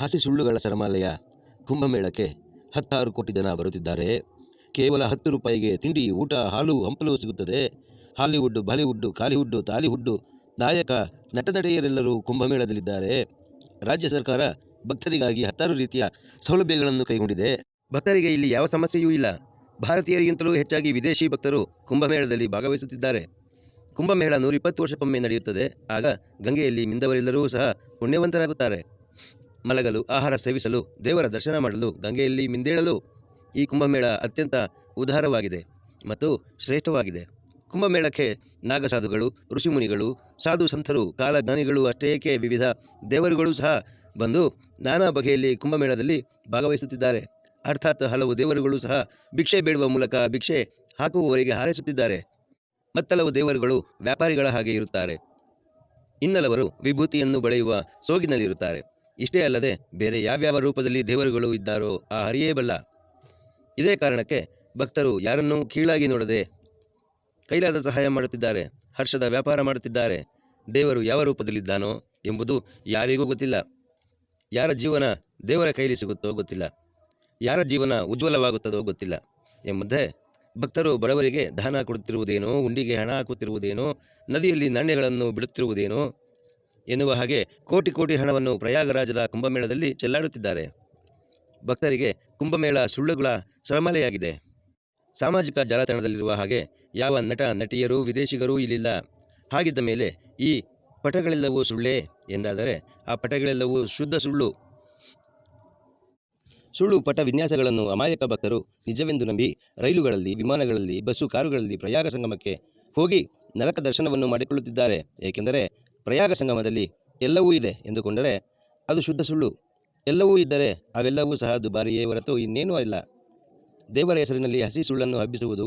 ಹಸಿ ಸುಳ್ಳುಗಳ ಸರಮಾಲೆಯ ಕುಂಭಮೇಳಕ್ಕೆ ಹತ್ತಾರು ಕೋಟಿ ಜನ ಬರುತ್ತಿದ್ದಾರೆ. ಕೇವಲ ಹತ್ತು ರೂಪಾಯಿಗೆ ತಿಂಡಿ, ಊಟ, ಹಾಲು, ಹಂಪಲು ಸಿಗುತ್ತದೆ. ಹಾಲಿವುಡ್, ಬಾಲಿವುಡ್, ಕಾಲಿವುಡ್ ತಾಲಿವುಡ್ ನಾಯಕ ನಟ ನಡೆಯರೆಲ್ಲರೂ ಕುಂಭಮೇಳದಲ್ಲಿದ್ದಾರೆ. ರಾಜ್ಯ ಸರ್ಕಾರ ಭಕ್ತರಿಗಾಗಿ ಹತ್ತಾರು ರೀತಿಯ ಸೌಲಭ್ಯಗಳನ್ನು ಕೈಗೊಂಡಿದೆ. ಭಕ್ತರಿಗೆ ಇಲ್ಲಿ ಯಾವ ಸಮಸ್ಯೆಯೂ ಇಲ್ಲ. ಭಾರತೀಯರಿಗಿಂತಲೂ ಹೆಚ್ಚಾಗಿ ವಿದೇಶಿ ಭಕ್ತರು ಕುಂಭಮೇಳದಲ್ಲಿ ಭಾಗವಹಿಸುತ್ತಿದ್ದಾರೆ. ಕುಂಭಮೇಳ ನೂರಿಪ್ಪತ್ತು ವರ್ಷಕ್ಕೊಮ್ಮೆ ನಡೆಯುತ್ತದೆ. ಆಗ ಗಂಗೆಯಲ್ಲಿ ಮಿಂದವರೆಲ್ಲರೂ ಸಹ ಪುಣ್ಯವಂತರಾಗುತ್ತಾರೆ. ಮಲಗಲು, ಆಹಾರ ಸೇವಿಸಲು, ದೇವರ ದರ್ಶನ ಮಾಡಲು, ಗಂಗೆಯಲ್ಲಿ ಮಿಂದೇಳಲು ಈ ಕುಂಭಮೇಳ ಅತ್ಯಂತ ಉದಾರವಾಗಿದೆ ಮತ್ತು ಶ್ರೇಷ್ಠವಾಗಿದೆ. ಕುಂಭಮೇಳಕ್ಕೆ ನಾಗಸಾಧುಗಳು, ಋಷಿಮುನಿಗಳು, ಸಾಧು ಸಂತರು, ಕಾಲಜ್ಞಾನಿಗಳು ಅಷ್ಟೇ ಏಕೆ ವಿವಿಧ ದೇವರುಗಳು ಸಹ ಬಂದು ನಾನಾ ಬಗೆಯಲ್ಲಿ ಕುಂಭಮೇಳದಲ್ಲಿ ಭಾಗವಹಿಸುತ್ತಿದ್ದಾರೆ. ಅರ್ಥಾತ್ ಹಲವು ದೇವರುಗಳು ಸಹ ಭಿಕ್ಷೆ ಬೇಡುವ ಮೂಲಕ ಭಿಕ್ಷೆ ಹಾಕುವವರಿಗೆ ಹಾರೈಸುತ್ತಿದ್ದಾರೆ. ಮತ್ತಲವು ದೇವರುಗಳು ವ್ಯಾಪಾರಿಗಳ ಹಾಗೆ ಇರುತ್ತಾರೆ. ಇನ್ನಲವರು ವಿಭೂತಿಯನ್ನು ಬಳೆಯುವ ಸೋಗಿನಲ್ಲಿರುತ್ತಾರೆ. ಇಷ್ಟೇ ಅಲ್ಲದೆ ಬೇರೆ ಯಾವ್ಯಾವ ರೂಪದಲ್ಲಿ ದೇವರುಗಳು ಇದ್ದಾರೋ ಆ ಹರಿಯೇ ಬಲ್ಲ. ಇದೇ ಕಾರಣಕ್ಕೆ ಭಕ್ತರು ಯಾರನ್ನೂ ಕೀಳಾಗಿ ನೋಡದೆ ಕೈಲಾದ ಸಹಾಯ ಮಾಡುತ್ತಿದ್ದಾರೆ, ಹರ್ಷದ ವ್ಯಾಪಾರ ಮಾಡುತ್ತಿದ್ದಾರೆ. ದೇವರು ಯಾವ ರೂಪದಲ್ಲಿದ್ದಾನೋ ಎಂಬುದು ಯಾರಿಗೂ ಗೊತ್ತಿಲ್ಲ. ಯಾರ ಜೀವನ ದೇವರ ಕೈಲಿ ಸಿಗುತ್ತೋ ಗೊತ್ತಿಲ್ಲ. ಯಾರ ಜೀವನ ಉಜ್ವಲವಾಗುತ್ತದೋ ಗೊತ್ತಿಲ್ಲ ಎಂಬುದೇ ಭಕ್ತರು ಬಡವರಿಗೆ ದಾನ ಕೊಡುತ್ತಿರುವುದೇನೋ, ಉಂಡಿಗೆ ಹಣ ಹಾಕುತ್ತಿರುವುದೇನೋ, ನದಿಯಲ್ಲಿ ನಾಣ್ಯಗಳನ್ನು ಬಿಡುತ್ತಿರುವುದೇನೋ ಎನ್ನುವ ಹಾಗೆ ಕೋಟಿ ಕೋಟಿ ಹಣವನ್ನು ಪ್ರಯಾಗರಾಜದ ಕುಂಭಮೇಳದಲ್ಲಿ ಚೆಲ್ಲಾಡುತ್ತಿದ್ದಾರೆ. ಭಕ್ತರಿಗೆ ಕುಂಭಮೇಳ ಸುಳ್ಳುಗಳ ಸರಮಾಲೆಯಾಗಿದೆ. ಸಾಮಾಜಿಕ ಜಾಲತಾಣದಲ್ಲಿರುವ ಹಾಗೆ ಯಾವ ನಟ, ನಟಿಯರು, ವಿದೇಶಿಗರೂ ಇಲ್ಲಿಲ್ಲ. ಹಾಗಿದ್ದ ಮೇಲೆ ಈ ಪಟಗಳೆಲ್ಲವೂ ಸುಳ್ಳೇ ಎಂದಾದರೆ ಆ ಪಟಗಳೆಲ್ಲವೂ ಶುದ್ಧ ಸುಳ್ಳು. ಸುಳ್ಳು ಪಟ ವಿನ್ಯಾಸಗಳನ್ನು ಅಮಾಯಕ ಭಕ್ತರು ನಿಜವೆಂದು ನಂಬಿ ರೈಲುಗಳಲ್ಲಿ, ವಿಮಾನಗಳಲ್ಲಿ, ಬಸ್ಸು, ಕಾರುಗಳಲ್ಲಿ ಪ್ರಯಾಗ ಸಂಗಮಕ್ಕೆ ಹೋಗಿ ನರಕ ದರ್ಶನವನ್ನು ಮಾಡಿಕೊಳ್ಳುತ್ತಿದ್ದಾರೆ. ಏಕೆಂದರೆ ಪ್ರಯಾಗ ಸಂಗಮದಲ್ಲಿ ಎಲ್ಲವೂ ಇದೆ ಎಂದುಕೊಂಡರೆ ಅದು ಶುದ್ಧ ಸುಳ್ಳು. ಎಲ್ಲವೂ ಇದ್ದರೆ ಅವೆಲ್ಲವೂ ಸಹ ದುಬಾರಿಯೇ ಹೊರತು ಇನ್ನೇನೂ ಇಲ್ಲ ದೇವರ ಹೆಸರಿನಲ್ಲಿ ಹಸಿ ಸುಳ್ಳನ್ನು ಹಬ್ಬಿಸುವುದು,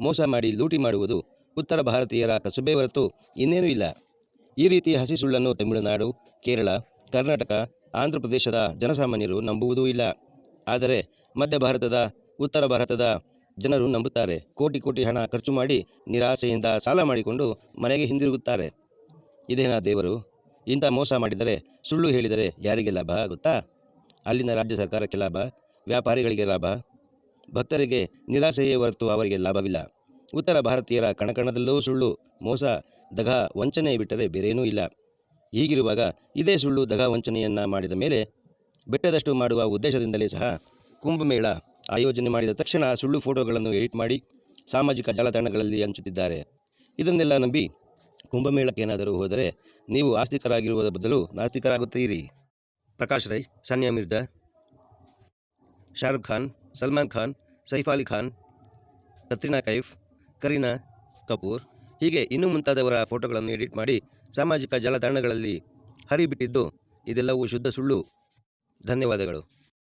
ಮೋಸ ಮಾಡಿ ಲೂಟಿ ಮಾಡುವುದು ಉತ್ತರ ಭಾರತೀಯರ ಕಸುಬೆ ಹೊರತು ಇನ್ನೇನೂ ಇಲ್ಲ. ಈ ರೀತಿ ಹಸಿ ಸುಳ್ಳನ್ನು ತಮಿಳುನಾಡು, ಕೇರಳ, ಕರ್ನಾಟಕ ಆಂಧ್ರ ಪ್ರದೇಶದ ಜನಸಾಮಾನ್ಯರು ನಂಬುವುದೂ ಇಲ್ಲ. ಆದರೆ ಮಧ್ಯ ಭಾರತದ, ಉತ್ತರ ಭಾರತದ ಜನರು ನಂಬುತ್ತಾರೆ. ಕೋಟಿ ಕೋಟಿ ಹಣ ಖರ್ಚು ಮಾಡಿ ನಿರಾಸೆಯಿಂದ ಸಾಲ ಮಾಡಿಕೊಂಡು ಮನೆಗೆ ಹಿಂದಿರುಗುತ್ತಾರೆ. ಇದೇನಾ ದೇವರು. ಇಂಥ ಮೋಸ ಮಾಡಿದರೆ, ಸುಳ್ಳು ಹೇಳಿದರೆ ಯಾರಿಗೆ ಲಾಭ ಗೊತ್ತಾ ಅಲ್ಲಿನ ರಾಜ್ಯ ಸರ್ಕಾರಕ್ಕೆ ಲಾಭ, ವ್ಯಾಪಾರಿಗಳಿಗೆ ಲಾಭ. ಭಕ್ತರಿಗೆ ನಿರಾಸೆಯೇ ಹೊರತು ಅವರಿಗೆ ಲಾಭವಿಲ್ಲ. ಉತ್ತರ ಭಾರತೀಯರ ಕಣಕಣದಲ್ಲೂ ಸುಳ್ಳು, ಮೋಸ ದಗ ವಂಚನೆ ಬಿಟ್ಟರೆ ಬೇರೇನೂ ಇಲ್ಲ. ಹೀಗಿರುವಾಗ ಇದೇ ಸುಳ್ಳು ದಗ ವಂಚನೆಯನ್ನ ಮಾಡಿದ ಮೇಲೆ ಬೆಟ್ಟದಷ್ಟು ಮಾಡುವ ಉದ್ದೇಶದಿಂದಲೇ ಸಹ ಕುಂಭಮೇಳ ಆಯೋಜನೆ ಮಾಡಿದ ತಕ್ಷಣ ಸುಳ್ಳು ಫೋಟೋಗಳನ್ನು ಎಡಿಟ್ ಮಾಡಿ ಸಾಮಾಜಿಕ ಜಾಲತಾಣಗಳಲ್ಲಿ ಹಂಚುತ್ತಿದ್ದಾರೆ. ಇದನ್ನೆಲ್ಲ ನಂಬಿ ಕುಂಭಮೇಳಕ್ಕೇನಾದರೂ ಹೋದರೆ ನೀವು ಆಸ್ತಿಕರಾಗಿರುವ ಬದಲು ನಾಸ್ತಿಕರಾಗುತ್ತೀರಿ. ಪ್ರಕಾಶ್ ರೈ, ಸಾನಿಯಾ ಮಿರ್ಜಾ, ಶಾರುಖ್ ಖಾನ್, ಸಲ್ಮಾನ್ ಖಾನ್, ಸೈಫ್ ಅಲಿ ಖಾನ್, ಕತ್ರಿನಾ ಕೈಫ್, ಕರೀನಾ ಕಪೂರ್ ಹೀಗೆ ಇನ್ನೂ ಮುಂತಾದವರ ಫೋಟೋಗಳನ್ನು ಎಡಿಟ್ ಮಾಡಿ ಸಾಮಾಜಿಕ ಜಾಲತಾಣಗಳಲ್ಲಿ ಹರಿಬಿಟ್ಟಿದ್ದು ಇದೆಲ್ಲವೂ ಶುದ್ಧ ಸುಳ್ಳು. ಧನ್ಯವಾದಗಳು.